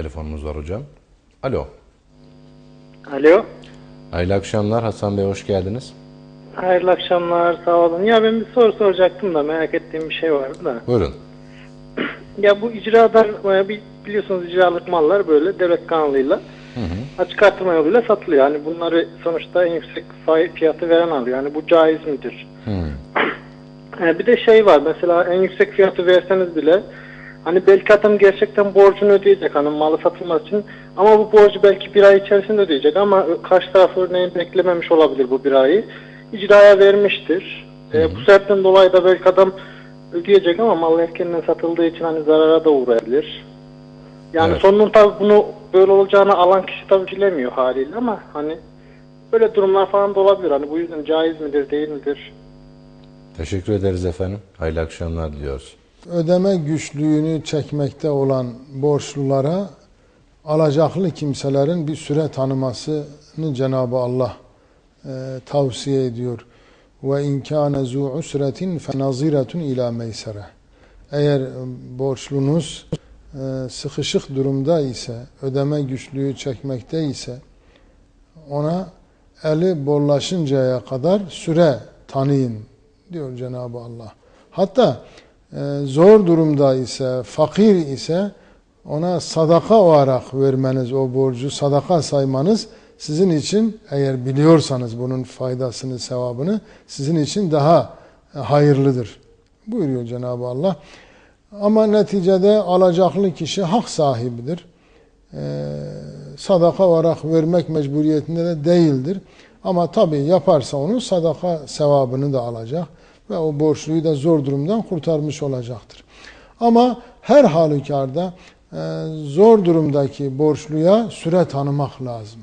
telefonumuz var hocam. Alo. Alo. Hayırlı akşamlar Hasan Bey hoş geldiniz. Hayırlı akşamlar, sağ olun. Ya ben bir soru soracaktım da merak ettiğim bir şey vardı da. Buyurun. Ya bu icradan bir- biliyorsunuz icralık mallar böyle devlet kanalıyla açık artırma yoluyla satılıyor. Yani bunları sonuçta en yüksek fiyatı veren alıyor. Yani bu caiz midir? E, Bir de şey var mesela en yüksek fiyatı verseniz bile hani belki adam gerçekten borcunu ödeyecek hani malı satılması için ama bu borcu belki bir ay içerisinde ödeyecek ama karşı taraf örneğin beklememiş olabilir bu bir ayı. İcraya vermiştir. E, bu sebepten dolayı da belki adam ödeyecek ama mal erkenden satıldığı için hani zarara da uğrayabilir. Yani Evet. sonunun tabi bunu böyle olacağını alan kişi tabi bilemiyor haliyle ama hani böyle durumlar falan da olabilir. Hani bu yüzden caiz midir değil midir? Teşekkür ederiz efendim. Hayırlı akşamlar diliyoruz. Ödeme güçlüğünü çekmekte olan borçlulara alacaklı kimselerin bir süre tanımasını Cenab-ı Allah e, tavsiye ediyor. Ve inkâne zû usretin fenaziretun ila meysere. Eğer borçlunuz e, sıkışık durumda ise, ödeme güçlüğü çekmekte ise ona eli bollaşıncaya kadar süre tanıyın diyor Cenab-ı Allah. Hatta zor durumda ise, fakir ise ona sadaka olarak vermeniz, o borcu sadaka saymanız sizin için eğer biliyorsanız bunun faydasını, sevabını sizin için daha e, hayırlıdır. Buyuruyor Cenab-ı Allah. Ama neticede alacaklı kişi hak sahibidir. Ee, sadaka olarak vermek mecburiyetinde de değildir. Ama tabii yaparsa onu sadaka sevabını da alacak ve o borçluyu da zor durumdan kurtarmış olacaktır. Ama her halükarda e, zor durumdaki borçluya süre tanımak lazım.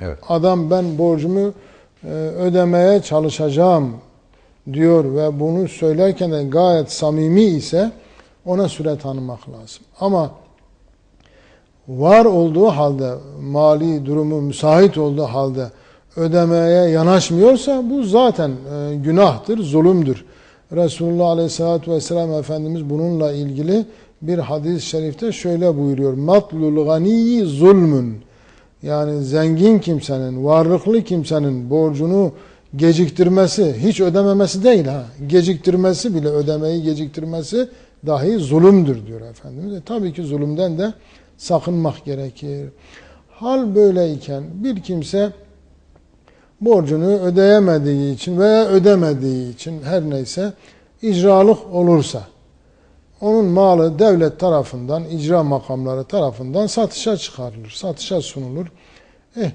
Evet. Adam ben borcumu e, ödemeye çalışacağım diyor ve bunu söylerken de gayet samimi ise ona süre tanımak lazım. Ama var olduğu halde mali durumu müsait olduğu halde ödemeye yanaşmıyorsa bu zaten e, günahtır, zulümdür. Resulullah Aleyhisselatü Vesselam Efendimiz bununla ilgili bir hadis-i şerifte şöyle buyuruyor. Matlul ganiyi zulmün. Yani zengin kimsenin, varlıklı kimsenin borcunu geciktirmesi, hiç ödememesi değil ha. Geciktirmesi bile ödemeyi geciktirmesi dahi zulümdür diyor Efendimiz. E, tabii ki zulümden de sakınmak gerekir. Hal böyleyken bir kimse borcunu ödeyemediği için veya ödemediği için her neyse icralık olursa onun malı devlet tarafından, icra makamları tarafından satışa çıkarılır, satışa sunulur. Eh,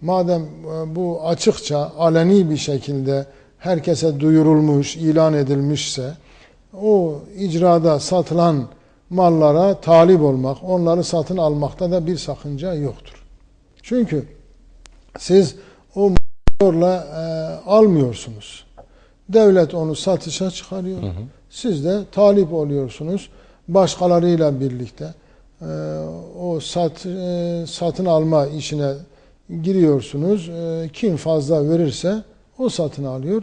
madem e, bu açıkça, aleni bir şekilde herkese duyurulmuş, ilan edilmişse, o icrada satılan mallara talip olmak, onları satın almakta da bir sakınca yoktur. Çünkü siz o zorla e, almıyorsunuz. Devlet onu satışa çıkarıyor. Siz de talip oluyorsunuz. Başkalarıyla birlikte e, o sat e, satın alma işine giriyorsunuz. E, kim fazla verirse o satın alıyor.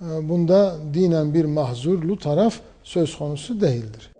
E, bunda dinen bir mahzurlu taraf söz konusu değildir.